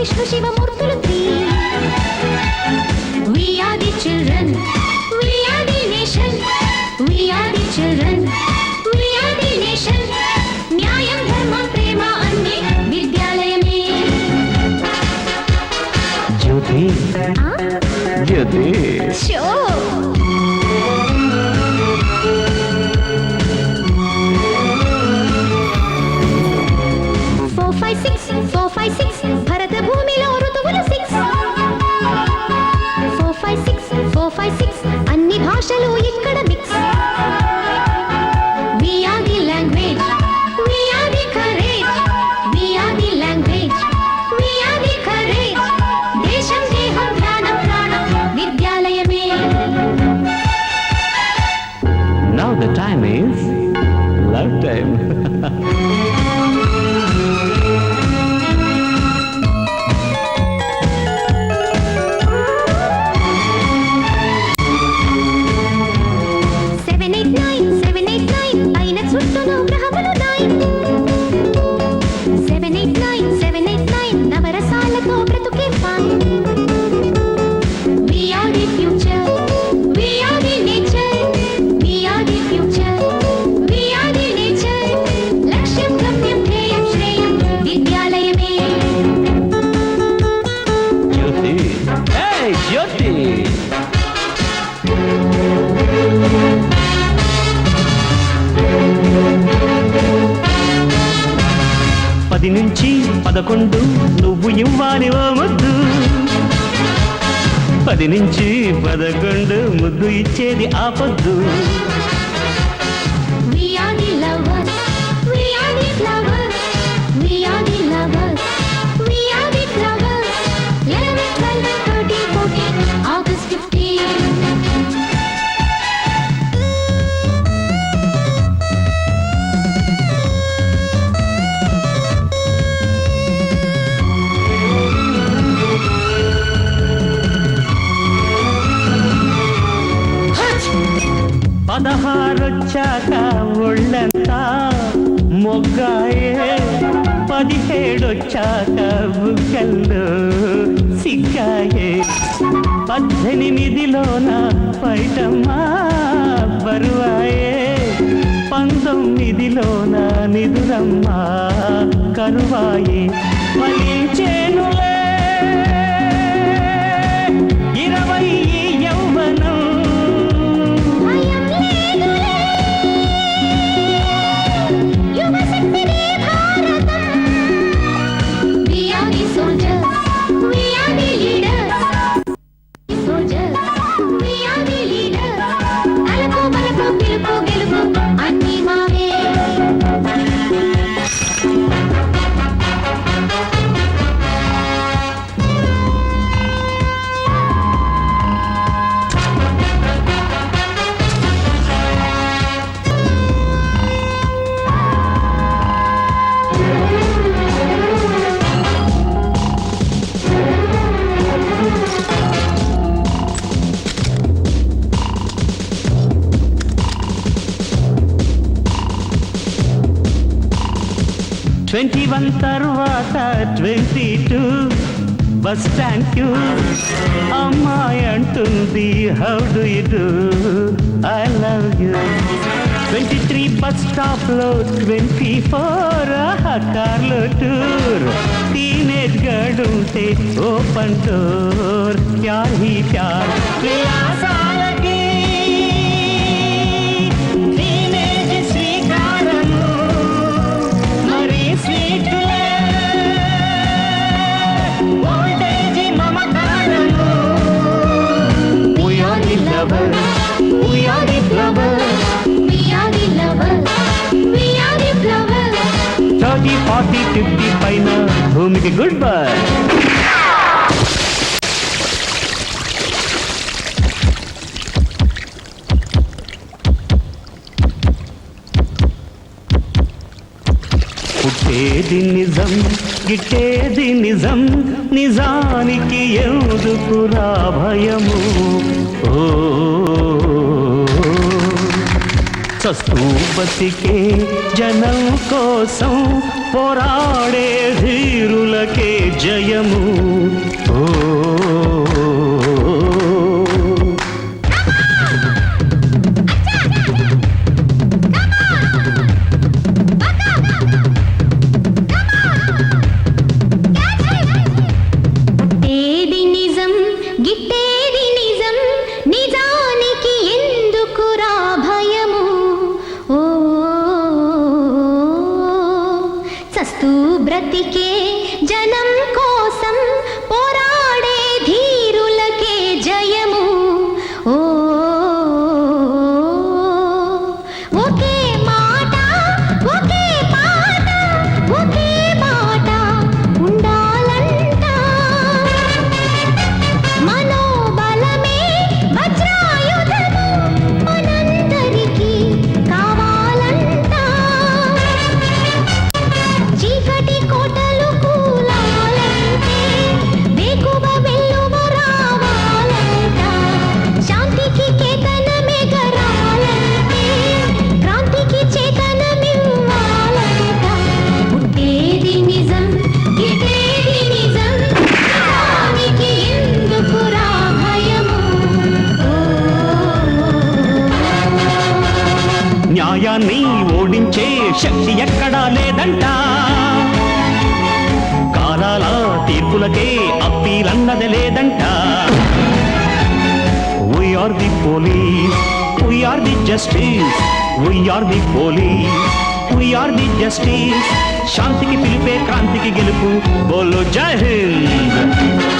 Vishnu శివమూర్తులు three We are the children, we are the nation, we are the children, we are the nation. న్యాయం ధర్మం ప్రేమ అన్ని విద్యాలయమే జ్యోతి ఆ? Jyothi show four five six four five six పది నుంచి పదకొండు నువ్వు ఇవ్వాలి ఓ ముద్దు. పది నుంచి పదకొండు ముద్దు ఇచ్చేది ఆపద్దు. వచ్చాక ఒళ్ళంతా మొగ్గాయే. పదిహేడొచ్చాక బుగ్గల్లో సిగ్గాయే. పద్దెనిమిదిలోన బయటమ్మా బరువాయే. పంతొమ్మిదిలోన నిదురమ్మా కరువాయే. మళ్ళీ చేనులే ట్వంటీ వన్ తర్వాత twenty two. Bus thank you అమ్మాయి అంటుంది how do you do I love you twenty three bus స్టాప్లో twenty four కార్లో టూర్. టీనేజ్ గర్డ్ ఉంటే ఓపెన్ డోర్. ప్యార్ హీ ప్యార్. అందరికీ గుడ్ బై. పుట్టేది నిజం గిట్టేది నిజం నిజానికి ఎందుకురా భయము? ఓ చస్తూ బతికే జనం కోసం పోరాడే ధీరులకే జయము. ఓ బ్రతికే జనం కోసం పోరాడే ధీరులకే జయము ఓ ఒకే మాట న్యాయాన్ని ఓడించే శక్తి ఎక్కడా లేదంట. కాలాల తీర్పులకే అప్పీలన్నది లేదంట. We are the police we are the justice we are the police we are the justice శాంతికి పిలిపే క్రాంతికి గెలుపు. బోలో జై హింద్.